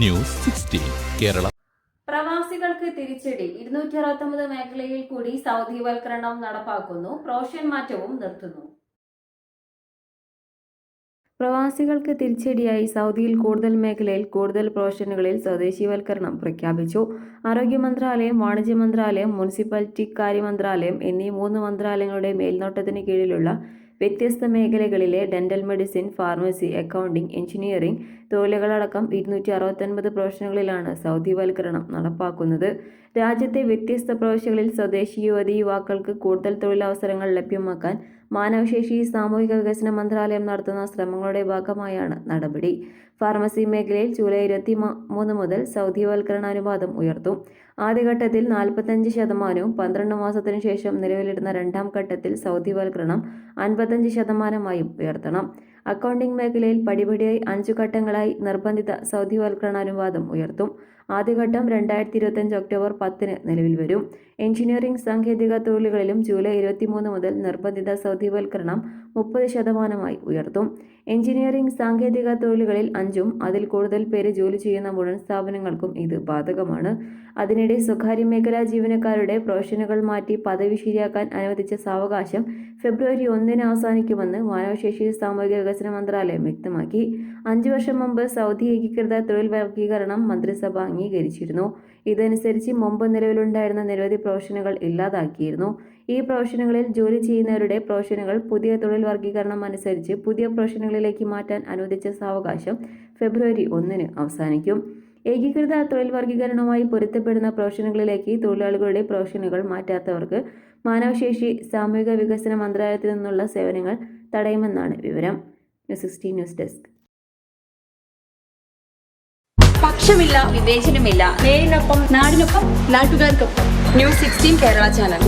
News sixteen Kerala. പ്രവാസികൾക്ക് തിരിച്ചടി. ഇരുന്നൂറ്റി അറുപത്തൊമ്പത് മേഖലയിൽ കൂടി സൗദിവൽക്കരണം നടപ്പാക്കുന്നു. പ്രൊഷൻ മാറ്റവും നിർത്തുന്നു. പ്രവാസികൾക്ക് തിരിച്ചടിയായി സൗദിയിൽ കൂടുതൽ മേഖലയിൽ കൂടുതൽ പ്രൊഫഷനുകളിൽ സ്വദേശീവൽക്കരണം പ്രഖ്യാപിച്ചു. ആരോഗ്യ മന്ത്രാലയം വാണിജ്യ മന്ത്രാലയം മുനിസിപ്പാലിറ്റി കാര്യ മന്ത്രാലയം എന്നീ മൂന്ന് മന്ത്രാലയങ്ങളുടെ മേൽനോട്ടത്തിന് കീഴിലുള്ള വ്യത്യസ്ത മേഖലകളിലെ dental medicine pharmacy accounting engineering തൊഴിലുകളടക്കം ഇരുന്നൂറ്റി അറുപത്തൊൻപത് പ്രൊഫഷനുകളിലാണ് സൗദിവൽക്കരണം നടപ്പാക്കുന്നത്. രാജ്യത്തെ വ്യത്യസ്ത പ്രൊഫഷനുകളിൽ സ്വദേശി യുവതി യുവാക്കൾക്ക് കൂടുതൽ തൊഴിലവസരങ്ങൾ ലഭ്യമാക്കാൻ മാനവശേഷി സാമൂഹിക വികസന മന്ത്രാലയം നടത്തുന്ന ശ്രമങ്ങളുടെ ഭാഗമായാണ് നടപടി. ഫാർമസി മേഖലയിൽ ജൂലൈ ഇരുപത്തി മൂന്ന് മുതൽ സൗദിവൽക്കരണ അനുപാതം ഉയർത്തും. ആദ്യഘട്ടത്തിൽ നാൽപ്പത്തഞ്ച് ശതമാനവും പന്ത്രണ്ട് മാസത്തിനു ശേഷം നിലവിലിടുന്ന രണ്ടാം ഘട്ടത്തിൽ സൗദിവൽക്കരണം അൻപത്തഞ്ച് ശതമാനമായും ഉയർത്തണം. അക്കൗണ്ടിംഗ് മേഖലയിൽ പടിപടിയായി അഞ്ചു ഘട്ടങ്ങളായി നിർബന്ധിത സൗദിവൽക്കരണ അനുവാദം ഉയർത്തും. ആദ്യഘട്ടം രണ്ടായിരത്തി ഇരുപത്തഞ്ച് ഒക്ടോബർ പത്തിന് നിലവിൽ വരും. എഞ്ചിനീയറിംഗ് സാങ്കേതിക തൊഴിലുകളിലും ജൂലൈ ഇരുപത്തിമൂന്ന് മുതൽ നിർബന്ധിത സൗദിവൽക്കരണം മുപ്പത് ശതമാനമായി ഉയർത്തും. എഞ്ചിനീയറിംഗ് സാങ്കേതിക തൊഴിലുകളിൽ അഞ്ചും അതിൽ കൂടുതൽ പേര് ജോലി ചെയ്യുന്ന മുഴുവൻ സ്ഥാപനങ്ങൾക്കും ഇത് ബാധകമാണ്. അതിനിടെ സ്വകാര്യ മേഖലാ ജീവനക്കാരുടെ പ്രൊഫഷനുകൾ മാറ്റി പദവി ശരിയാക്കാൻ അനുവദിച്ച സാവകാശം ഫെബ്രുവരി ഒന്നിന് അവസാനിക്കുമെന്ന് മാനവശേഷി സാമൂഹിക വികസന മന്ത്രാലയം വ്യക്തമാക്കി. അഞ്ചു വർഷം മുമ്പ് സൗദി ഏകീകൃത തൊഴിൽ വർഗീകരണം മന്ത്രിസഭ അംഗീകരിച്ചിരുന്നു. ഇതനുസരിച്ച് മുമ്പ് നിലവിലുണ്ടായിരുന്ന നിരവധി പ്രൊഫഷനുകൾ ഇല്ലാതാക്കിയിരുന്നു. ഈ പ്രൊഫഷനുകളിൽ ജോലി ചെയ്യുന്നവരുടെ പ്രൊഫഷനുകൾ പുതിയ തൊഴിൽ വർഗീകരണം അനുസരിച്ച് പുതിയ പ്രൊഫഷനുകളിലേക്ക് മാറ്റാൻ അനുവദിച്ച സാവകാശം ഫെബ്രുവരി ഒന്നിന് അവസാനിക്കും. ഏകീകൃത തൊഴിൽ വർഗീകരണവുമായി പൊരുത്തപ്പെടുന്ന പ്രൊഫഷനുകളിലേക്ക് തൊഴിലാളികളുടെ പ്രൊഫഷനുകൾ മാറ്റാത്തവർക്ക് മാനവശേഷി സാമൂഹിക വികസന മന്ത്രാലയത്തിൽ നിന്നുള്ള സേവനങ്ങൾ തടയുമെന്നാണ് വിവരം. News sixteen news desk. പക്ഷമില്ല വിവേചനമില്ല. നേരിനൊപ്പം നാടിനൊപ്പം നാട്ടുകാർക്കൊപ്പം. News sixteen Kerala channel.